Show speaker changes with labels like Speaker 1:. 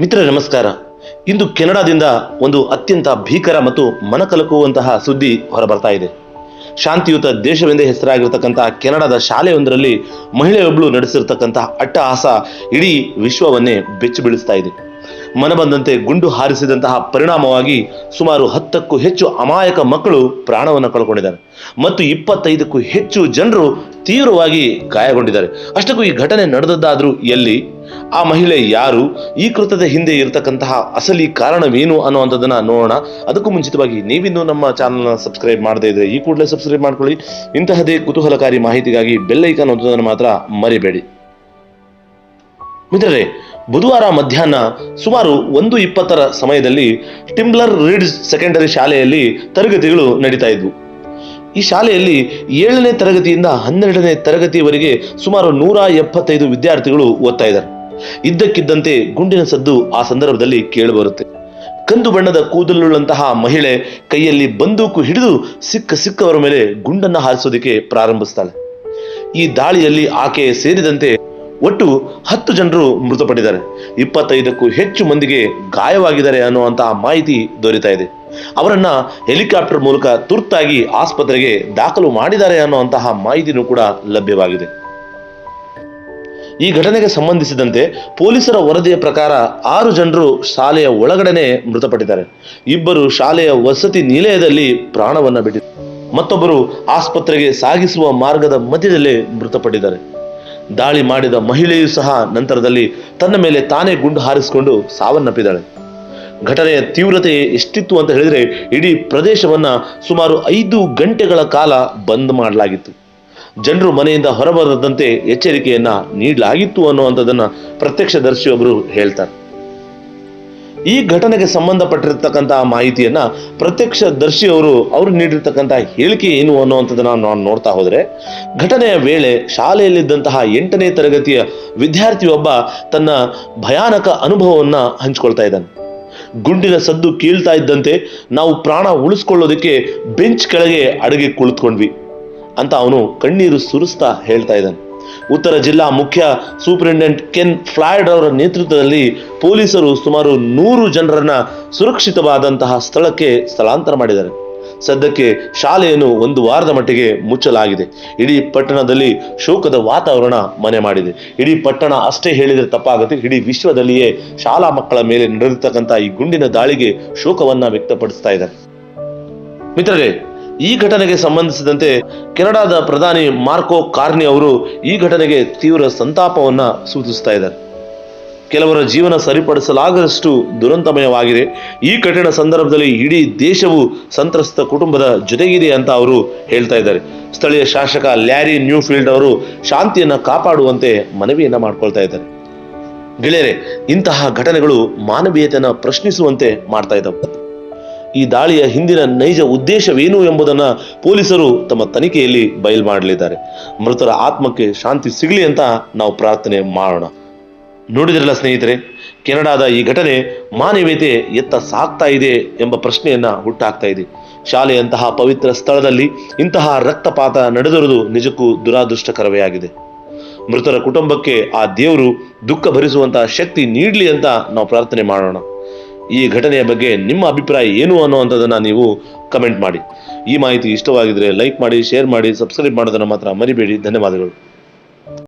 Speaker 1: ಮಿತ್ರ ನಮಸ್ಕಾರ. ಇಂದು ಕೆನಡಾದಿಂದ ಒಂದು ಅತ್ಯಂತ ಭೀಕರ ಮತ್ತು ಮನಕಲಕುವಂತಹ ಸುದ್ದಿ ಹೊರಬರ್ತಾ ಇದೆ. ಶಾಂತಿಯುತ ದೇಶವೆಂದೇ ಹೆಸರಾಗಿರ್ತಕ್ಕಂತಹ ಕೆನಡಾದ ಶಾಲೆಯೊಂದರಲ್ಲಿ ಮಹಿಳೆಯೊಬ್ಬಳು ನಡೆಸಿರ್ತಕ್ಕಂತಹ ಅಟ್ಟಹಾಸ ಇಡೀ ವಿಶ್ವವನ್ನೇ ಬೆಚ್ಚಿ ಬೀಳಿಸ್ತಾ ಇದೆ. ಮನಬಂದಂತೆ ಗುಂಡು ಹಾರಿಸಿದಂತಹ ಪರಿಣಾಮವಾಗಿ ಸುಮಾರು ಹತ್ತಕ್ಕೂ ಹೆಚ್ಚು ಅಮಾಯಕ ಮಕ್ಕಳು ಪ್ರಾಣವನ್ನು ಕಳ್ಕೊಂಡಿದ್ದಾರೆ. ಮತ್ತು ಇಪ್ಪತ್ತೈದಕ್ಕೂ ಹೆಚ್ಚು ಜನರು ತೀವ್ರವಾಗಿ ಗಾಯಗೊಂಡಿದ್ದಾರೆ. ಅಷ್ಟಕ್ಕೂ ಈ ಘಟನೆ ನಡೆದದ್ದಾದರೂ ಎಲ್ಲಿ? ಆ ಮಹಿಳೆ ಯಾರು? ಈ ಕೃತದ ಹಿಂದೆ ಇರತಕ್ಕಂತಹ ಅಸಲಿ ಕಾರಣವೇನು ಅನ್ನುವಂಥದ್ದನ್ನ ನೋಡೋಣ. ಅದಕ್ಕೂ ಮುಂಚಿತವಾಗಿ ನೀವಿನ್ನೂ ನಮ್ಮ ಚಾನಲ್ನ ಸಬ್ಸ್ಕ್ರೈಬ್ ಮಾಡದೇ ಇದ್ರೆ ಈ ಕೂಡಲೇ ಸಬ್ಸ್ಕ್ರೈಬ್ ಮಾಡ್ಕೊಳ್ಳಿ. ಇಂತಹದೇ ಕುತೂಹಲಕಾರಿ ಮಾಹಿತಿಗಾಗಿ ಬೆಲ್ಲೈಕನ್ ಅನ್ನೋದನ್ನು ಮಾತ್ರ ಮರಿಬೇಡಿ. ಮಿತ್ರರೇ, ಬುಧವಾರ ಮಧ್ಯಾಹ್ನ ಸುಮಾರು ಒಂದು ಇಪ್ಪತ್ತರ ಸಮಯದಲ್ಲಿ ಟಿಂಬ್ಲರ್ ರೀಡ್ಸ್ ಸೆಕೆಂಡರಿ ಶಾಲೆಯಲ್ಲಿ ತರಗತಿಗಳು ನಡೀತಾ ಇದ್ವು. ಈ ಶಾಲೆಯಲ್ಲಿ ಏಳನೇ ತರಗತಿಯಿಂದ ಹನ್ನೆರಡನೇ ತರಗತಿಯವರೆಗೆ ಸುಮಾರು ನೂರ ಎಪ್ಪತ್ತೈದು ವಿದ್ಯಾರ್ಥಿಗಳು ಓದ್ತಾ ಇದ್ದಾರೆ. ಇದ್ದಕ್ಕಿದ್ದಂತೆ ಗುಂಡಿನ ಸದ್ದು ಆ ಸಂದರ್ಭದಲ್ಲಿ ಕೇಳಿಬರುತ್ತೆ. ಕಂದು ಬಣ್ಣದ ಕೂದಲುಳ್ಳಂತಹ ಮಹಿಳೆ ಕೈಯಲ್ಲಿ ಬಂದೂಕು ಹಿಡಿದು ಸಿಕ್ಕ ಸಿಕ್ಕವರ ಮೇಲೆ ಗುಂಡನ್ನ ಹಾರಿಸೋದಕ್ಕೆ ಪ್ರಾರಂಭಿಸ್ತಾಳೆ. ಈ ದಾಳಿಯಲ್ಲಿ ಆಕೆ ಸೇರಿದಂತೆ ಒಟ್ಟು ಹತ್ತು ಜನರು ಮೃತಪಟ್ಟಿದ್ದಾರೆ. ಇಪ್ಪತ್ತೈದಕ್ಕೂ ಹೆಚ್ಚು ಮಂದಿಗೆ ಗಾಯವಾಗಿದ್ದಾರೆ ಅನ್ನುವಂತಹ ಮಾಹಿತಿ ದೊರೀತಾ ಇದೆ. ಅವರನ್ನ ಹೆಲಿಕಾಪ್ಟರ್ ಮೂಲಕ ತುರ್ತಾಗಿ ಆಸ್ಪತ್ರೆಗೆ ದಾಖಲು ಮಾಡಿದ್ದಾರೆ ಅನ್ನುವಂತಹ ಮಾಹಿತಿನೂ ಕೂಡ ಲಭ್ಯವಾಗಿದೆ. ಈ ಘಟನೆಗೆ ಸಂಬಂಧಿಸಿದಂತೆ ಪೊಲೀಸರ ವರದಿಯ ಪ್ರಕಾರ ಆರು ಜನರು ಶಾಲೆಯ ಒಳಗಡೆನೆ ಮೃತಪಟ್ಟಿದ್ದಾರೆ. ಇಬ್ಬರು ಶಾಲೆಯ ವಸತಿ ನಿಲಯದಲ್ಲಿ ಪ್ರಾಣವನ್ನ ಬಿಟ್ಟಿದ್ದಾರೆ. ಮತ್ತೊಬ್ಬರು ಆಸ್ಪತ್ರೆಗೆ ಸಾಗಿಸುವ ಮಾರ್ಗದ ಮಧ್ಯದಲ್ಲೇ ಮೃತಪಟ್ಟಿದ್ದಾರೆ. ದಾಳಿ ಮಾಡಿದ ಮಹಿಳೆಯೂ ಸಹ ನಂತರದಲ್ಲಿ ತನ್ನ ಮೇಲೆ ತಾನೇ ಗುಂಡು ಹಾರಿಸಿಕೊಂಡು ಸಾವನ್ನಪ್ಪಿದ್ದಾಳೆ. ಘಟನೆಯ ತೀವ್ರತೆ ಎಷ್ಟಿತ್ತು ಅಂತ ಹೇಳಿದ್ರೆ ಇಡೀ ಪ್ರದೇಶವನ್ನ ಸುಮಾರು ಐದು ಗಂಟೆಗಳ ಕಾಲ ಬಂದ್ ಮಾಡಲಾಗಿತ್ತು. ಜನರು ಮನೆಯಿಂದ ಹೊರಬರದಂತೆ ಎಚ್ಚರಿಕೆಯನ್ನ ನೀಡಲಾಗಿತ್ತು ಅನ್ನುವಂಥದ್ದನ್ನ ಪ್ರತ್ಯಕ್ಷದರ್ಶಿಯೊಬ್ಬರು ಹೇಳ್ತಾರೆ. ಈ ಘಟನೆಗೆ ಸಂಬಂಧಪಟ್ಟಿರ್ತಕ್ಕಂತಹ ಮಾಹಿತಿಯನ್ನ ಪ್ರತ್ಯಕ್ಷದರ್ಶಿಯವರು ಅವರು ನೀಡಿರ್ತಕ್ಕಂತಹ ಹೇಳಿಕೆ ಏನು ಅನ್ನುವಂಥದ್ದನ್ನ ನಾವು ನೋಡ್ತಾ ಹೋದ್ರೆ, ಘಟನೆಯ ವೇಳೆ ಶಾಲೆಯಲ್ಲಿದ್ದಂತಹ ಎಂಟನೇ ತರಗತಿಯ ವಿದ್ಯಾರ್ಥಿಯೊಬ್ಬ ತನ್ನ ಭಯಾನಕ ಅನುಭವವನ್ನ ಹಂಚಿಕೊಳ್ತಾ ಇದ್ದಾನೆ. ಗುಂಡಿನ ಸದ್ದು ಕೀಳ್ತಾ ಇದ್ದಂತೆ ನಾವು ಪ್ರಾಣ ಉಳಿಸ್ಕೊಳ್ಳೋದಕ್ಕೆ ಬೆಂಚ್ ಕೆಳಗೆ ಅಡುಗೆ ಕುಳಿತುಕೊಂಡ್ವಿ. ಅಂತ ಅವನು ಕಣ್ಣೀರು ಸುರಿಸ್ತಾ ಹೇಳ್ತಾ ಇದ್ದಾನೆ. ಉತ್ತರ ಜಿಲ್ಲಾ ಮುಖ್ಯ ಸೂಪರಿಂಟೆಂಡೆಂಟ್ ಕೆನ್ ಫ್ಲಾಯ್ಡ್ ಅವರ ನೇತೃತ್ವದಲ್ಲಿ ಪೊಲೀಸರು ಸುಮಾರು ನೂರು ಜನರನ್ನ ಸುರಕ್ಷಿತವಾದಂತಹ ಸ್ಥಳಕ್ಕೆ ಸ್ಥಳಾಂತರ ಮಾಡಿದ್ದಾರೆ. ಸದ್ಯಕ್ಕೆ ಶಾಲೆಯನ್ನು ಒಂದು ವಾರದ ಮಟ್ಟಿಗೆ ಮುಚ್ಚಲಾಗಿದೆ. ಇಡೀ ಪಟ್ಟಣದಲ್ಲಿ ಶೋಕದ ವಾತಾವರಣ ಮನೆ ಮಾಡಿದೆ. ಇಡೀ ಪಟ್ಟಣ ಅಷ್ಟೇ ಹೇಳಿದರೆ ತಪ್ಪಾಗುತ್ತೆ. ಇಡೀ ವಿಶ್ವದಲ್ಲಿಯೇ ಶಾಲಾ ಮಕ್ಕಳ ಮೇಲೆ ನಡೆದಿರ್ತಕ್ಕಂಥ ಈ ಗುಂಡಿನ ದಾಳಿಗೆ ಶೋಕವನ್ನ ವ್ಯಕ್ತಪಡಿಸ್ತಾ ಇದ್ದಾರೆ. ಮಿತ್ರರೇ ಈ ಘಟನೆಗೆ ಸಂಬಂಧಿಸಿದಂತೆ ಕೆನಡಾದ ಪ್ರಧಾನಿ ಮಾರ್ಕೋ ಕಾರ್ನಿ ಅವರು ಈ ಘಟನೆಗೆ ತೀವ್ರ ಸಂತಾಪವನ್ನು ಸೂಚಿಸ್ತಾ ಇದ್ದಾರೆ. ಕೆಲವರ ಜೀವನ ಸರಿಪಡಿಸಲಾಗದಷ್ಟು ದುರಂತಮಯವಾಗಿದೆ. ಈ ಕಠಿಣ ಸಂದರ್ಭದಲ್ಲಿ ಇಡೀ ದೇಶವು ಸಂತ್ರಸ್ತ ಕುಟುಂಬದ ಜೊತೆಗಿದೆ ಅಂತ ಅವರು ಹೇಳ್ತಾ ಇದ್ದಾರೆ. ಸ್ಥಳೀಯ ಶಾಸಕ ಲ್ಯಾರಿ ನ್ಯೂಫೀಲ್ಡ್ ಅವರು ಶಾಂತಿಯನ್ನು ಕಾಪಾಡುವಂತೆ ಮನವಿಯನ್ನ ಮಾಡ್ಕೊಳ್ತಾ ಇದ್ದಾರೆ. ಗೆಳೆಯರೆ, ಇಂತಹ ಘಟನೆಗಳು ಮಾನವೀಯತೆಯನ್ನು ಪ್ರಶ್ನಿಸುವಂತೆ ಮಾಡ್ತಾ ಇದ್ದಾವೆ. ಈ ದಾಳಿಯ ಹಿಂದಿನ ನೈಜ ಉದ್ದೇಶವೇನು ಎಂಬುದನ್ನ ಪೊಲೀಸರು ತಮ್ಮ ತನಿಖೆಯಲ್ಲಿ ಬಯಲು ಮಾಡಲಿದ್ದಾರೆ. ಮೃತರ ಆತ್ಮಕ್ಕೆ ಶಾಂತಿ ಸಿಗಲಿ ಅಂತ ನಾವು ಪ್ರಾರ್ಥನೆ ಮಾಡೋಣ. ನೋಡಿದ್ರಲ್ಲ ಸ್ನೇಹಿತರೆ, ಕೆನಡಾದ ಈ ಘಟನೆ ಮಾನವೀಯತೆ ಎತ್ತ ಸಾಕ್ತಾ ಇದೆ ಎಂಬ ಪ್ರಶ್ನೆಯನ್ನ ಹುಟ್ಟಾಕ್ತಾ ಇದೆ. ಶಾಲೆಯಂತಹ ಪವಿತ್ರ ಸ್ಥಳದಲ್ಲಿ ಇಂತಹ ರಕ್ತಪಾತ ನಡೆದಿರುವುದು ನಿಜಕ್ಕೂ ದುರಾದೃಷ್ಟಕರವೇ ಆಗಿದೆ ಮೃತರ ಕುಟುಂಬಕ್ಕೆ ಆ ದೇವರು ದುಃಖ ಭರಿಸುವಂತಹ ಶಕ್ತಿ ನೀಡಲಿ ಅಂತ ನಾವು ಪ್ರಾರ್ಥನೆ ಮಾಡೋಣ. ಈ ಘಟನೆಯ ಬಗ್ಗೆ ನಿಮ್ಮ ಅಭಿಪ್ರಾಯ ಏನು ಅನ್ನುವಂಥದ್ದನ್ನು ನೀವು ಕಮೆಂಟ್ ಮಾಡಿ. ಈ ಮಾಹಿತಿ ಇಷ್ಟವಾಗಿದ್ದರೆ ಲೈಕ್ ಮಾಡಿ ಶೇರ್ ಮಾಡಿ ಸಬ್ಸ್ಕ್ರೈಬ್ ಮಾಡೋದನ್ನು ಮಾತ್ರ ಮರಿಬೇಡಿ. ಧನ್ಯವಾದಗಳು.